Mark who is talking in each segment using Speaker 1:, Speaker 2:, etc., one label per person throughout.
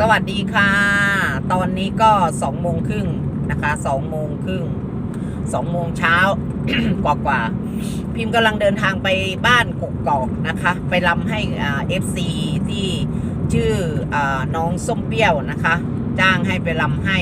Speaker 1: สวัสดีค่ะ ตอนนี้ก็สองโมงครึ่งนะคะสองโมงครึ่งสองโมงเช้ากว่ากว่า พิมพ์กำลังเดินทางไปบ้านกกอกนะคะ ไปรำให้เอฟซีที่ชื่ออน้องส้มเปรี้ยวนะคะ จ้างให้ไปรำให้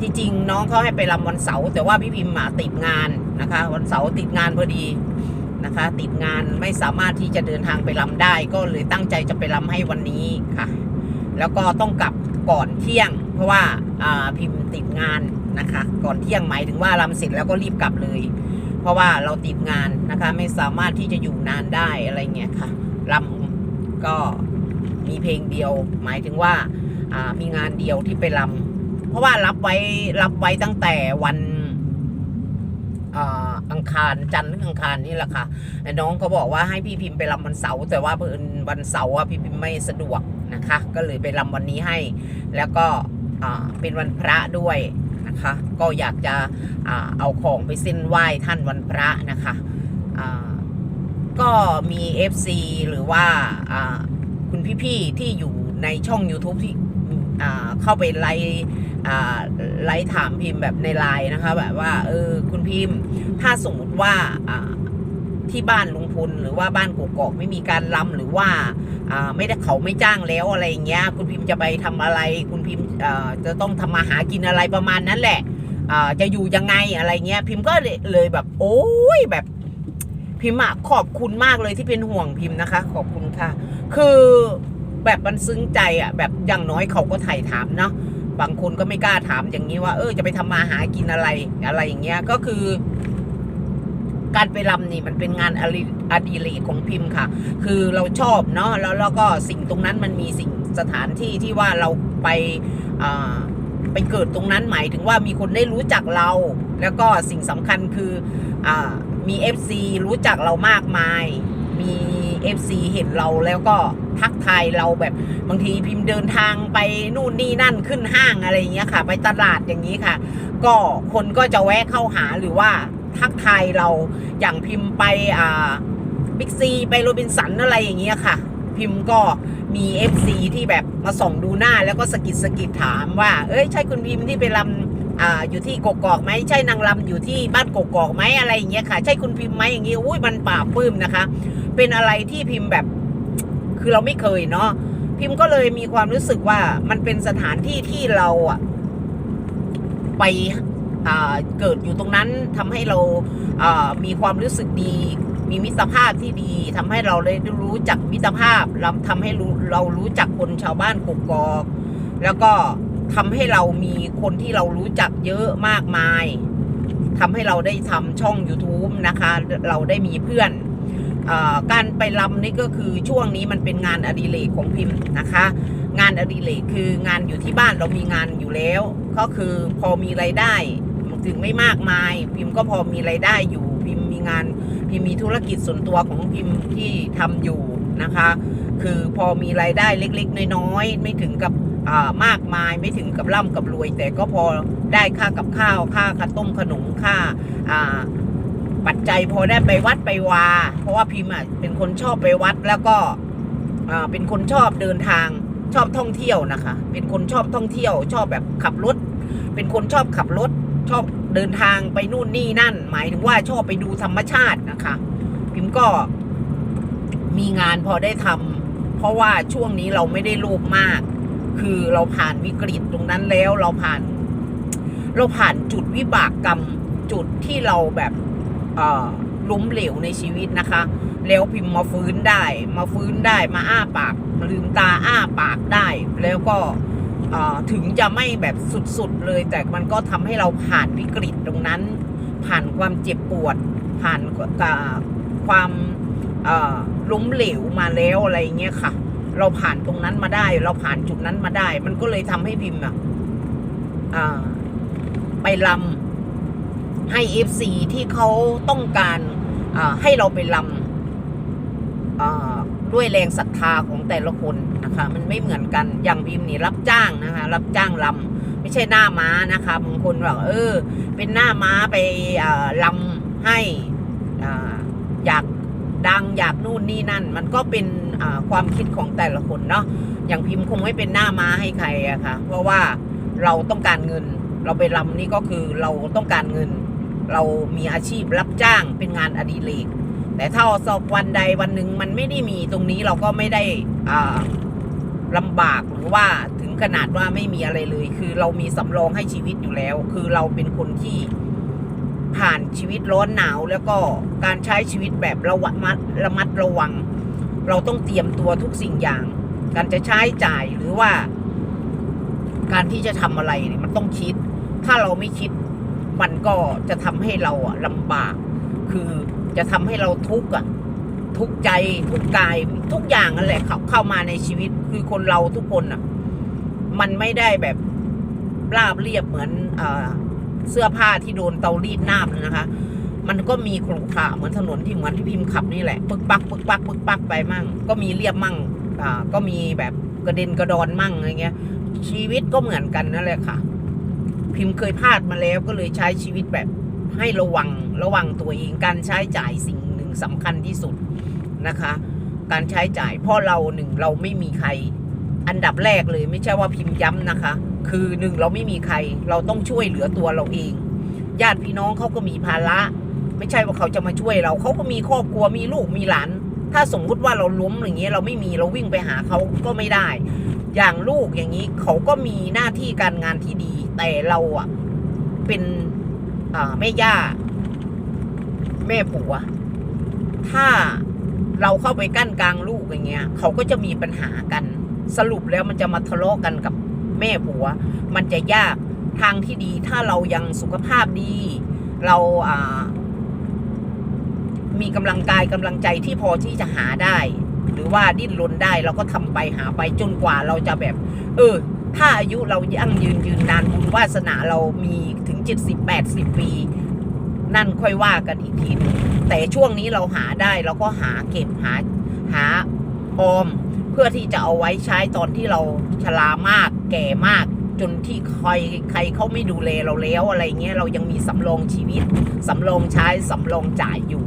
Speaker 1: ที่จริงน้องเขาให้ไปรำวันเสาร์แต่ว่าพี่พิมพ์มาติดงานนะคะ วันเสาร์ติดงานพอดีนะคะ ติดงานไม่สามารถที่จะเดินทางไปรำได้ ก็เลยตั้งใจจะไปรำให้วันนี้ค่ะ แล้วก็ต้องกลับก่อนเที่ยง เพราะว่าพิมพ์ติดงานนะคะ ก่อนเที่ยงหมายถึงว่าลำเสร็จแล้วก็รีบกลับเลย เพราะว่าเราติดงานนะคะ ไม่สามารถที่จะอยู่นานได้อะไรเงี้ยค่ะลำก็มีเพลงเดียว หมายถึงว่ามีงานเดียวที่ไปลำเพราะว่ารับไว้รับไว้ตั้งแต่วันอังคารจันทร์อังคารนี่แหละค่ะน้องเขาบอกว่าให้พี่พิมพ์ไปรำวันเสาร์แต่ว่าเพิ่นวันเสาร์อะพี่พิมพ์ไม่สะดวก นะคะ ก็เลยไปรำวันนี้ให้ แล้วก็เป็นวันพระด้วยนะคะ ก็อยากจะเอาของไปเส้นไหว้ท่านวันพระนะคะก็มี FC หรือว่าคุณพี่ๆที่อยู่ในช่อง YouTube ที่เข้าไปไลฟ์อ่าไลฟ์ถามพิมพ์แบบในไลน์นะคะ แบบว่าเออคุณพิมพ์ถ้าสมมติว่า ที่บ้านลุงพลหรือว่าบ้านกกอกไม่มีการล้ำหรือว่าไม่ได้เขาไม่จ้างแล้วอะไรเงี้ย คุณพิมพ์จะไปทำอะไร คุณพิมพ์จะต้องทำมาหากินอะไรประมาณนั้นแหละจะอยู่ยังไงอะไรเงี้ย พิมพ์ก็เลยแบบ โอ้ยแบบพิมพ์อะขอบคุณมากเลยที่เป็นห่วงพิมพ์นะคะ ขอบคุณค่ะ คือแบบมันซึ้งใจอะแบบอย่างน้อยเขาก็ถ่ายถามเนาะบางคนก็ไม่กล้าถามอย่างนี้ว่า เออจะไปทำมาหากินอะไรอะไรอย่างเงี้ยก็คือ การไปรำนี่มันเป็นงานอดิอดิเรกของพิมพ์ค่ะ คือเราชอบเนาะแล้วแล้วก็สิ่งตรงนั้นมันมีสิ่งสถานที่ที่ว่าเราไปไปเกิดตรงนั้นหมายถึงว่ามีคนได้รู้จักเรา แล้วก็สิ่งสำคัญคืออมี FC รู้จักเรามากมาย มี FC เห็นเราแล้วก็ทักทายเราแบบบางทีพิมพ์เดินทางไปนู่นนี่นั่นขึ้นห้างอะไรอย่างเงี้ยค่ะ ไปตลาดอย่างนี้ค่ะ ก็คนก็จะแวะเข้าหาหรือว่า ทักทายเราอย่างพิมพ์ไปอ่าบิ๊กซีไปโรบินสันอะไรอย่างเงี้ยค่ะ พิมพ์ก็มี FC ที่แบบมาส่องดูหน้าแล้วก็สะกิดสะกิดถามว่า เอ้ยใช่คุณพิมพ์ที่ไปรำอ่าอยู่ที่กกอกไหมใช่นางรำอยู่ที่บ้านกกอกไหมอะไรอย่างเงี้ยค่ะ ใช่คุณพิมพ์ไหมอย่างเงี้ยอุ้ยมันปลาปื้มนะคะ เป็นอะไรที่พิมพ์แบบ คือเราไม่เคยเนาะพิมพ์ก็เลยมีความรู้สึกว่ามันเป็นสถานที่ที่เราอะไป เกิดอยู่ตรงนั้นทำให้เรามีความรู้สึกดี มีมิตรภาพที่ดีทำให้เราได้รู้จักมิตรภาพเราทำให้รู้เรารู้จักคนชาวบ้านกกอก แล้วก็ทำให้เรามีคนที่เรารู้จักเยอะมากมายทำให้เราได้ทำช่อง YouTube นะคะ เราได้มีเพื่อนอการไปรำนี่ก็คือช่วงนี้มันเป็นงานอดิเรกของพิมพ์นะคะ งานอดิเรกคืองานอยู่ที่บ้านเรามีงานอยู่แล้ว ก็คือพอมีไรายได้ ถึงไม่มากมาย พิมพ์ก็พอมีไรายได้อยู่ พิมพ์มีงาน พิมพ์มีธุรกิจส่วนตัวของพิมพ์ที่ทำอยู่นะคะ คือพอมีรายได้เล็ก ๆ น้อยๆไม่ถึงกับอ่ามากมายไม่ถึงกับร่ำกับรวย แต่ก็พอได้ค่ากับข้าวค่าข้าวต้มขนมค่าอ่าปัจจัยพอได้ไปวัดไปวา เพราะว่าพิมพ์อะเป็นคนชอบไปวัดแล้วก็อ่าเป็นคนชอบเดินทางชอบท่องเที่ยวนะคะ เป็นคนชอบท่องเที่ยว ชอบแบบขับรถ เป็นคนชอบขับรถ ชอบเดินทางไปนู่นนี่นั่น หมายถึงว่าชอบไปดูธรรมชาตินะคะ พิมพ์ก็มีงานพอได้ทำเพราะว่าช่วงนี้เราไม่ได้โลภมาก คือเราผ่านวิกฤตตรงนั้นแล้วเราผ่าน เราผ่านจุดวิบากกรรมจุดที่เราแบบล้มเหลวในชีวิตนะคะ แล้วพิมพ์มาฟื้นได้ มาฟื้นได้มาอ้าปากลืมตาอ้าปากได้ แล้วก็ ถึงจะไม่แบบสุดๆเลย แต่มันก็ทำให้เราผ่านวิกฤตตรงนั้น ผ่านความเจ็บปวด ผ่านความล้มเหลวมาแล้วอะไรเงี้ยค่ะ เราผ่านตรงนั้นมาได้ เราผ่านจุดนั้นมาได้ มันก็เลยทำให้พิมพ์อะไปลำให้ FC ที่เขาต้องการให้เราไปลำ ด้วยแรงศรัทธาของแต่ละคนนะคะ มันไม่เหมือนกันอย่างพิมพ์นี่รับจ้างนะคะ รับจ้างลำไม่ใช่หน้าม้านะคะบางคนบอกเออ เป็นหน้าม้าไปอ่าลำให้อ่อยากดังอยากนู่นนี่นั่น มันก็เป็นความคิดของแต่ละคนเนาะอย่างพิมพ์คงไม่เป็นหน้าม้าให้ใครอะค่ะ เพราะว่าเราต้องการเงิน เราไปรำนี่ก็คือเราต้องการเงิน เรามีอาชีพรับจ้างเป็นงานอดิเรก แต่ถ้าสอบวันใดวันหนึ่งมันไม่ได้มีตรงนี้เราก็ไม่ได้ลำบากหรือว่าถึงขนาดว่าไม่มีอะไรเลย คือเรามีสำรองให้ชีวิตอยู่แล้ว คือเราเป็นคนที่ผ่านชีวิตร้อนหนาวแล้วก็การใช้ชีวิตแบบระมัดระมัดระวัง เราต้องเตรียมตัวทุกสิ่งอย่าง การจะใช้จ่ายหรือว่า การที่จะทำอะไรเนี่ยมันต้องคิด ถ้าเราไม่คิด มันก็จะทำให้เราอะลำบาก คือ จะทำให้เราทุกข์อะทุกใจทุกกายทุกอย่างนั่นแหละเข้าเข้ามาในชีวิตคือคนเราทุกคนอะมันไม่ได้แบบราบเรียบเหมือนเออเสื้อผ้าที่โดนเตารีดน้ำเลยนะคะ มันก็มีขรุขระเหมือนถนนที่เหมือนที่พิมพ์ขับนี่แหละปึกปักปึกปักปึกปักไปมั่ง ก็มีเรียบมั่งอ่าก็มีแบบกระเด็นกระดอนมั่งอะไรเงี้ย ชีวิตก็เหมือนกันนั่นแหละค่ะ พิมพ์เคยพลาดมาแล้วก็เลยใช้ชีวิตแบบ ให้ระวังระวังตัวเองการใช้จ่ายสิ่งหนึ่งสำคัญที่สุดนะคะ การใช้จ่ายเพราะเราหนึ่งเราไม่มีใคร อันดับแรกเลยไม่ใช่ว่าพิมพ์ย้ำนะคะ คือหนึ่งเราไม่มีใคร เราต้องช่วยเหลือตัวเราเอง ญาติพี่น้องเขาก็มีภาระ ไม่ใช่ว่าเขาจะมาช่วยเราเขาก็มีครอบครัวมีลูกมีหลานถ้าสมมุติว่าเราล้มอย่างเงี้ยเราไม่มีเราวิ่งไปหาเขาก็ไม่ได้ อย่างลูกอย่างนี้เขาก็มีหน้าที่การงานที่ดี แต่เราอะเป็น แม่ย่า แม่ผัว ถ้าเราเข้าไปกั้นกลางลูกอย่างเงี้ย เขาก็จะมีปัญหากัน สรุปแล้วมันจะมาทะเลาะกันกับแม่ผัว มันจะยากทางที่ดีถ้าเรายังสุขภาพดี เราอ่ามีกำลังกายกำลังใจที่พอที่จะหาได้ หรือว่าดิ้นรนได้เราก็ทำไปหาไปจนกว่าเราจะแบบ เออ ถ้าอายุเรายั่งยืนยืนนานบุญวาสนาเรามีถึงเจ็ดสิบแปดสิบปี นั่นค่อยว่ากันอีกทีนึงแต่ช่วงนี้เราหาได้เราก็หาเก็บหาหาออม เพื่อที่จะเอาไว้ใช้ตอนที่เราชรามากแก่มาก จนที่ใครใครเขาไม่ดูแลเราแล้วอะไรเงี้ยเรายังมีสำรองชีวิตสำรองใช้สำรองจ่ายอยู่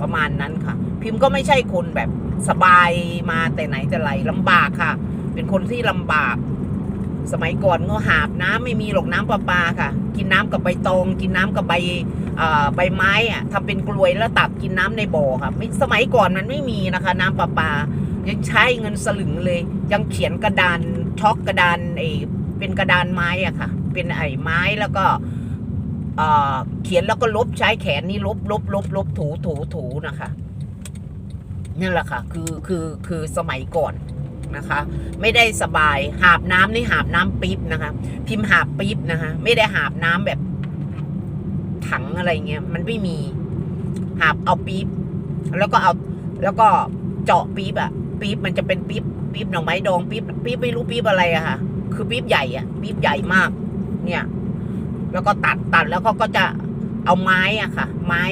Speaker 1: ประมาณนั้นค่ะ พิมพ์ก็ไม่ใช่คนแบบสบายมาแต่ไหนแต่ไรลำบากค่ะ เป็นคนที่ลำบาก สมัยก่อนก็หาบน้ำไม่มีหรอกน้ำประปาค่ะ กินน้ำกับใบตอง กินน้ำกับใบใบไม้อะทำเป็นกลวยแล้วตักกินน้ำในบ่อค่ะไม่สมัยก่อนมันไม่มีนะคะ น้ำประปา ยังใช้เงินสลึงเลย ยังเขียนกระดานช็อกกระดานไอเป็นกระดานไม้อะค่ะ เป็นไอ้ไม้แล้วก็เขียนแล้วก็ลบใช้แขนนี่ลบลบลบลบถูถูถูนะคะนี่แหละค่ะ คือคือคือสมัยก่อน นะคะ ไม่ได้สบาย หาบน้ำนี่หาบน้ำปี๊บนะคะ พิมพ์หาบปี๊บนะคะ ไม่ได้หาบน้ำแบบ ถังอะไรเงี้ยมันไม่มี หาบเอาปี๊บแล้วก็เอาแล้วก็เจาะปี๊บอะปี๊บมันจะเป็นปี๊บปี๊บหน่อไม้ดองปี๊บปี๊บไม่รู้ปี๊บอะไรอะค่ะ คือปี๊บใหญ่อะปี๊บใหญ่มาก เนี่ย แล้วก็ตัดตัดแล้วเขาก็จะเอาไม้อะค่ะ ไม้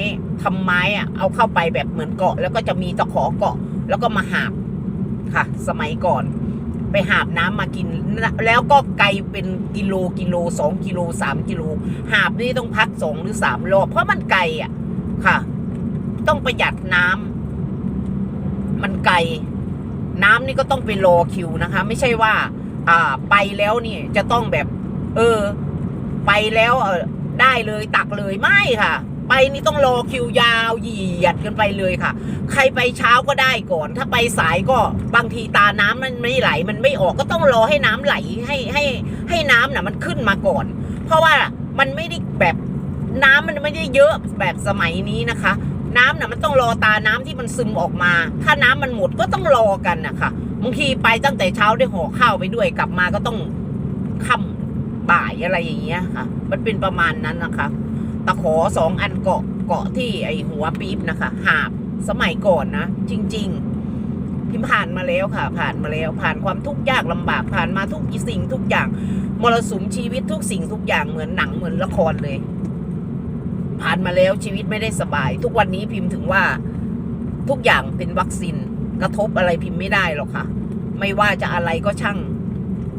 Speaker 1: ทำไม้อะเอาเข้าไปแบบเหมือนเกาะ แล้วก็จะมีตะขอเกาะ แล้วก็มาหาบ ค่ะ สมัยก่อน ไปหาบน้ำมากิน แล้วก็ไกลเป็นกิโลกิโลสองกิโลสามกิโล หาบนี่ต้องพักสองหรือสามรอบเพราะมันไกลอะ ค่ะ ต้องประหยัดน้ำมันไกล น้ำนี่ก็ต้องไปรอคิวนะคะ ไม่ใช่ว่า อ่า ไปแล้วนี่จะต้องแบบ เออ ไปแล้วเออได้เลยตักเลยไม่ค่ะ ไปนี่ต้องรอคิวยาวเหยียดกันไปเลยค่ะ ใครไปเช้าก็ได้ก่อน ถ้าไปสายก็บางทีตาน้ำมันไม่ไหล มันไม่ออกก็ต้องรอให้น้ำไหลให้ให้ให้น้ำน่ะมันขึ้นมาก่อน เพราะว่ามันไม่ได้แบบน้ำมันไม่ได้เยอะแบบสมัยนี้นะคะ น้ำน่ะมันต้องรอตาน้ำที่มันซึมออกมา ถ้าน้ำมันหมดก็ต้องรอกันนะคะบางทีไปตั้งแต่เช้าได้ห่อข้าวไปด้วยกลับมาก็ต้องค่ำบ่ายอะไรอย่างเงี้ยค่ะ มันเป็นประมาณนั้นนะคะ ตะขอสองอันเกาะเกาะที่ไอหัวปี๊บนะคะ หาบสมัยก่อนนะ จริง ๆ พิมผ่านมาแล้วค่ะ ผ่านมาแล้ว ผ่านความทุกข์ยากลำบากผ่านมาทุกสิ่งทุกอย่างมรสุมชีวิตทุกสิ่งทุกอย่างเหมือนหนังเหมือนละครเลย ผ่านมาแล้วชีวิตไม่ได้สบาย ทุกวันนี้พิมพ์ถึงว่าทุกอย่างเป็นวัคซีนกระทบอะไรพิมพ์ไม่ได้หรอกค่ะ ไม่ว่าจะอะไรก็ช่าง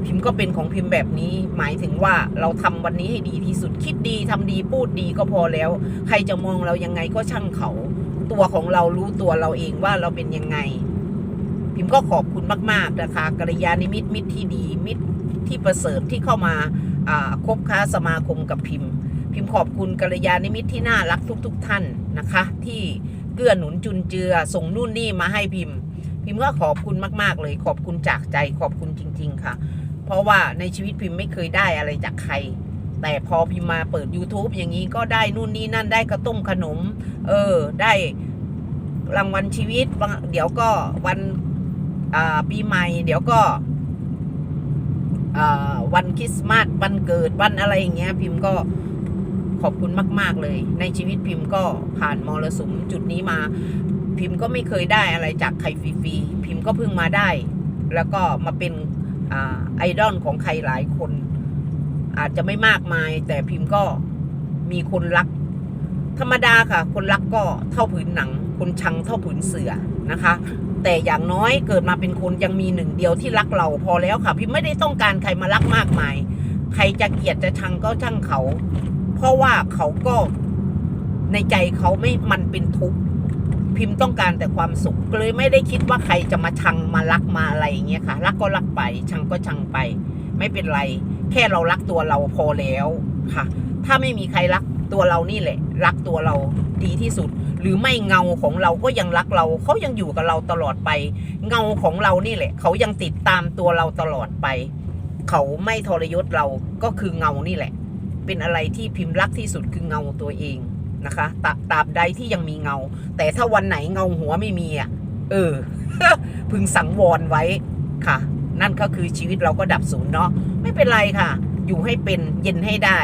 Speaker 1: พิมพ์ก็เป็นของพิมพ์แบบนี้ หมายถึงว่าเราทำวันนี้ให้ดีที่สุดคิดดีทำดีพูดดีก็พอแล้ว ใครจะมองเรายังไงก็ช่างเขา ตัวของเรารู้ตัวเราเองว่าเราเป็นยังไง พิมพ์ก็ขอบคุณมาก ๆ นะคะกัลยาณมิตรมิตรที่ดีมิตรที่ประเสริฐที่เข้ามาคบค้าสมาคมกับพิมพ์ พิมพ์ขอบคุณกัลยาณมิตรที่น่ารักทุกๆท่านนะคะ ที่เกื้อหนุนจุนเจือส่งนู่นนี่มาให้พิมพ์พิมพ์ก็ขอบคุณมาก ๆ เลยขอบคุณจากใจขอบคุณจริง ๆ ค่ะ เพราะว่าในชีวิตพิมพ์ไม่เคยได้อะไรจากใคร แต่พอพิมพ์มาเปิด YouTube อย่างนี้ก็ได้นู่นนี่นั่นได้กระต้มขนม เออ ได้รางวัลชีวิต เดี๋ยวก็วันปีใหม่ เดี๋ยวก็วันคริสต์มาสวันเกิดวันอะไรอย่างเงี้ย พิมพ์ก็ขอบคุณมาก ๆ เลย ในชีวิตพิมพ์ก็ผ่านมรสุมจุดนี้มา พิมพ์ก็ไม่เคยได้อะไรจากใครฟรีๆพิมพ์ก็เพิ่งมาได้ แล้วก็มาเป็น ไอดอลของใครหลายคน อาจจะไม่มากมาย แต่พิมพ์ก็มีคนรัก ธรรมดาค่ะ คนรักก็เท่าผืนหนัง คนชังเท่าผืนเสือนะคะ แต่อย่างน้อยเกิดมาเป็นคนยังมีหนึ่งเดียวที่รักเราพอแล้วค่ะพิมไม่ได้ต้องการใครมารักมากมาย ใครจะเกลียดจะชังก็ช่างเขา เพราะว่าเขาก็ในใจเขาไม่มันเป็นทุกข์ พิมพ์ต้องการแต่ความสุขเลยไม่ได้คิดว่าใครจะมาชังมารักมาอะไรอย่างเงี้ยค่ะ รักก็รักไป ชังก็ชังไป ไม่เป็นไร แค่เรารักตัวเราพอแล้วค่ะ ถ้าไม่มีใครรักตัวเรานี่แหละ รักตัวเราดีที่สุด หรือไม่เงาของเราก็ยังรักเราเขายังอยู่กับเราตลอดไป เงาของเรานี่แหละ เขายังติดตามตัวเราตลอดไป เขาไม่ทรยศเราก็คือเงานี่แหละ เป็นอะไรที่พิมพ์รักที่สุดคือเงาตัวเอง นะคะตาตราบใดที่ยังมีเงา แต่ถ้าวันไหนเงาหัวไม่มีอะเออ พึงสังวรไว้ค่ะ นั่นก็คือชีวิตเราก็ดับศูนย์เนาะไม่เป็นไรค่ะ อยู่ให้เป็นเย็นให้ได้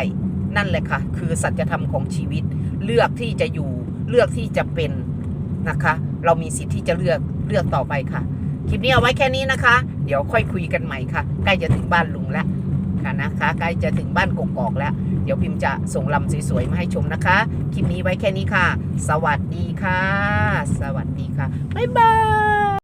Speaker 1: นั่นแหละค่ะ คือสัจธรรมของชีวิต เลือกที่จะอยู่เลือกที่จะเป็นนะคะ เรามีสิทธิ์ที่จะเลือกเลือกต่อไปค่ะคลิปนี้เอาไว้แค่นี้นะคะ เดี๋ยวค่อยคุยกันใหม่ค่ะ ใกล้จะถึงบ้านลุงแล้วค่ะนะคะ ใกล้จะถึงบ้านกกอกแล้ว ดี๋ยวพิมพ์จะส่งลำสวยๆมาให้ชมนะคะ คลิปนี้ไว้แค่นี้ค่ะ สวัสดีค่ะ สวัสดีค่ะ บ๊ายบาย